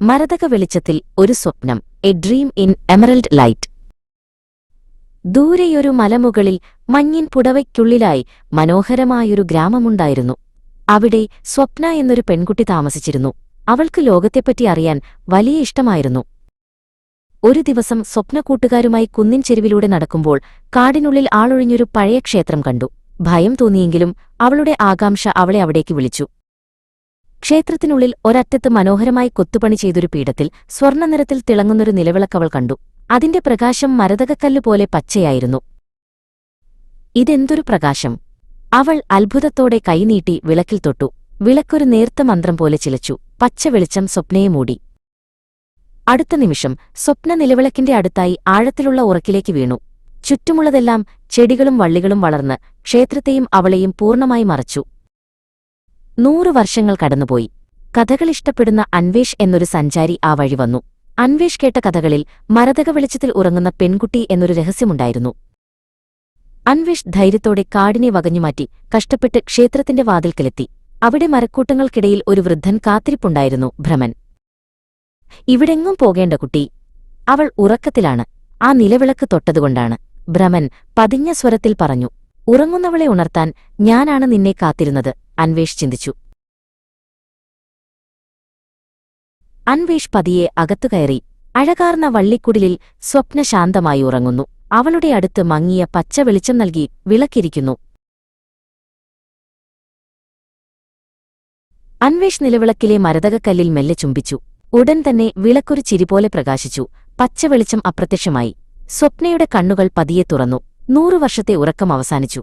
മരതക വെളിച്ചത്തിൽ ഒരു സ്വപ്നം a dream in emerald light. ദൂരെയൊരു മലമുകളിൽ മഞ്ഞിൻ പുടവയ്ക്കുള്ളിലായി മനോഹരമായൊരു ഗ്രാമമുണ്ടായിരുന്നു. അവിടെ സ്വപ്ന എന്നൊരു പെൺകുട്ടി താമസിച്ചിരുന്നു. അവൾക്ക് ലോകത്തെപ്പറ്റി അറിയാൻ വലിയ ഇഷ്ടമായിരുന്നു. ഒരു ദിവസം സ്വപ്ന കൂട്ടുകാരുമായി കുന്നിൻ ചെരുവിലൂടെ നടക്കുമ്പോൾ കാടിനുള്ളിൽ ആളൊഴിഞ്ഞൊരു പഴയ ക്ഷേത്രം കണ്ടു. ഭയം തോന്നിയെങ്കിലും അവളുടെ ആകാംക്ഷ അവളെ അവിടേക്ക് വിളിച്ചു. ക്ഷേത്രത്തിനുള്ളിൽ ഒരറ്റത്ത് മനോഹരമായി കൊത്തുപണി ചെയ്തൊരു പീഠത്തിൽ സ്വർണനിറത്തിൽ തിളങ്ങുന്നൊരു നിലവിളക്കവൾ കണ്ടു. അതിന്റെ പ്രകാശം മരതകക്കല്ല് പോലെ പച്ചയായിരുന്നു. ഇതെന്തൊരു പ്രകാശം? അവൾ അത്ഭുതത്തോടെ കൈനീട്ടി വിളക്കിൽ തൊട്ടു. വിളക്കൊരു നേർത്ത മന്ത്രം പോലെ ചിലച്ചു. പച്ച വെളിച്ചം സ്വപ്നയെ മൂടി. അടുത്ത നിമിഷം സ്വപ്ന നിലവിളക്കിന്റെ അടുത്തായി ആഴത്തിലുള്ള ഉറക്കിലേക്ക് വീണു. ചുറ്റുമുള്ളതെല്ലാം ചെടികളും വള്ളികളും വളർന്ന് ക്ഷേത്രത്തെയും അവളെയും പൂർണമായി മറച്ചു. നൂറു വർഷങ്ങൾ കടന്നുപോയി. കഥകൾ ഇഷ്ടപ്പെടുന്ന അൻവേഷ് എന്നൊരു സഞ്ചാരി ആ വഴി വന്നു. അൻവേഷ് കേട്ട കഥകളിൽ മരതക വെളിച്ചത്തിൽ ഉറങ്ങുന്ന പെൺകുട്ടി എന്നൊരു രഹസ്യമുണ്ടായിരുന്നു. അൻവേഷ് ധൈര്യത്തോടെ കാടിനെ വകഞ്ഞുമാറ്റി കഷ്ടപ്പെട്ട് ക്ഷേത്രത്തിന്റെ വാതിൽക്കലെത്തി. അവിടെ മരക്കൂട്ടങ്ങൾക്കിടയിൽ ഒരു വൃദ്ധൻ കാത്തിരിപ്പുണ്ടായിരുന്നു ഭ്രമൻ. ഇവിടെങ്ങും പോകേണ്ട കുട്ടി. അവൾ ഉറക്കത്തിലാണ്. ആ നിലവിളക്ക് തൊട്ടതുകൊണ്ടാണ് ഭ്രമൻ പതിഞ്ഞ സ്വരത്തിൽ പറഞ്ഞു. ഉറങ്ങുന്നവളെ ഉണർത്താൻ ഞാനാണ് നിന്നെ കാത്തിരുന്നത്. അൻവേഷ് ചിന്തിച്ചു. അൻവേഷ് പതിയെ അകത്തുകയറി അഴകാർന്ന വള്ളിക്കുടിലിൽ സ്വപ്നശാന്തമായി ഉറങ്ങുന്നു. അവളുടെ അടുത്ത് മങ്ങിയ പച്ച വെളിച്ചം നൽകി വിളക്കിരിക്കുന്നു. അൻവേഷ് നിലവിളക്കിലെ മരതകക്കല്ലിൽ മെല്ലെ ചുംബിച്ചു. ഉടൻ തന്നെ വിളക്കൊരു ചിരിപോലെ പ്രകാശിച്ചു. പച്ച വെളിച്ചം അപ്രത്യക്ഷമായി. സ്വപ്നയുടെ കണ്ണുകൾ പതിയെ തുറന്നു. നൂറു വർഷത്തെ ഉറക്കം അവസാനിച്ചു